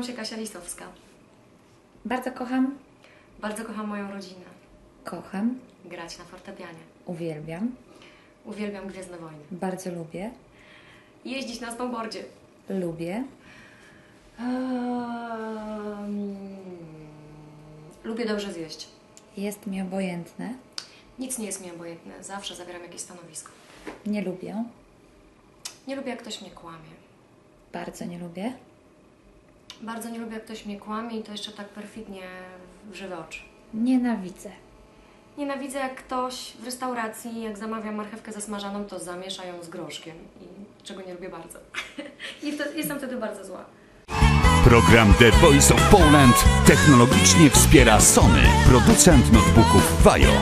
się Kasia Listowska. Bardzo kocham, Bardzo kocham moją rodzinę. kocham, Grać na fortepianie. uwielbiam, Uwielbiam Gwiezdne Wojny. bardzo lubię, Jeździć na snowboardzie. lubię, Ehm, lubię dobrze zjeść. jest mi obojętne, Nic nie jest mi obojętne. Zawsze zabieram jakieś stanowisko. nie lubię, Nie lubię, jak ktoś mnie kłamie. bardzo nie lubię, Bardzo nie lubię, jak ktoś mnie kłamie i to jeszcze tak perfidnie w żywe oczy. nienawidzę, Nienawidzę, jak ktoś w restauracji, jak zamawia marchewkę zasmażaną, to zamiesza ją z groszkiem. I czego nie lubię bardzo. I wtedy, jestem wtedy bardzo zła. Program The Voice of Poland technologicznie wspiera Sony, producent notebooków Vajo.